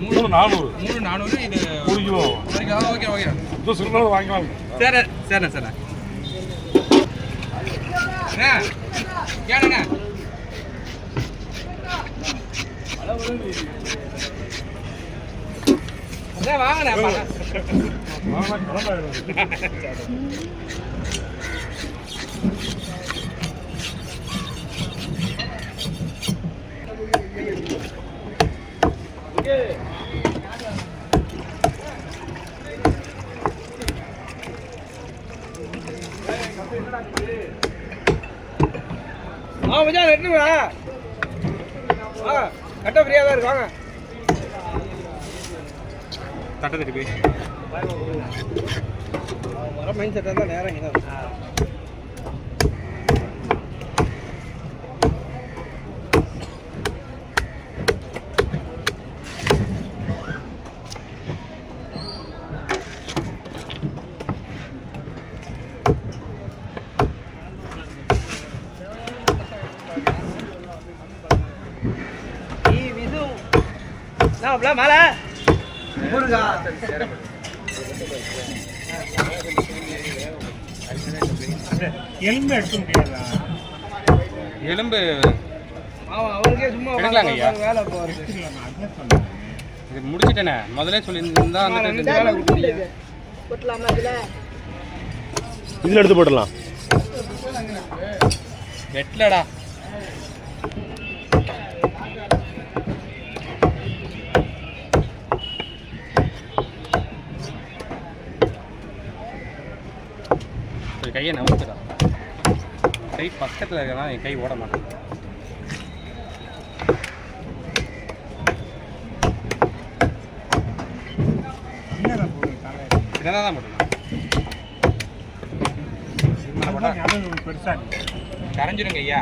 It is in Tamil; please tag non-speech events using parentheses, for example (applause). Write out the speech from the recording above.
மூணு நானூறு. மூணு நானூறு இது ஒரு கிலோ. Okay okay. இது சிறுநாள் வாங்கிக்கலாம் சரி சரிண்ணே சரிண்ணே வாங்கண்ணே பணம். (laughs) ஆ மச்சான் எட்டுங்களா ஆ கட்ட ஃப்ரீயாக தான் இருக்கு வாங்க. தட்டை திருப்பி வர மைண்ட் செட்டாக இருந்தால் நேரம் இங்கே நான் மேலே. முருகா. எலும்பு எடுக்க முடியாதா? எலும்பு. அவருக்கே சும்மா எடுக்கலாங்க ஐயா. வேலை இது முடிச்சிட்டேனே. முதல்ல சொல்லியிருந்தா ரெண்டு வேலை கொடுத்தீங்க இதில் எடுத்து போட்டுடலாம். வெட்டலடா. சரி, கையை நவுத்துடா கை பக்கத்தில் இருக்கனா என் கை ஓட மாட்டேன். இதெல்லாம் தான் போட்டுருக்கேன். பெருசா கரைஞ்சிருங்க ஐயா.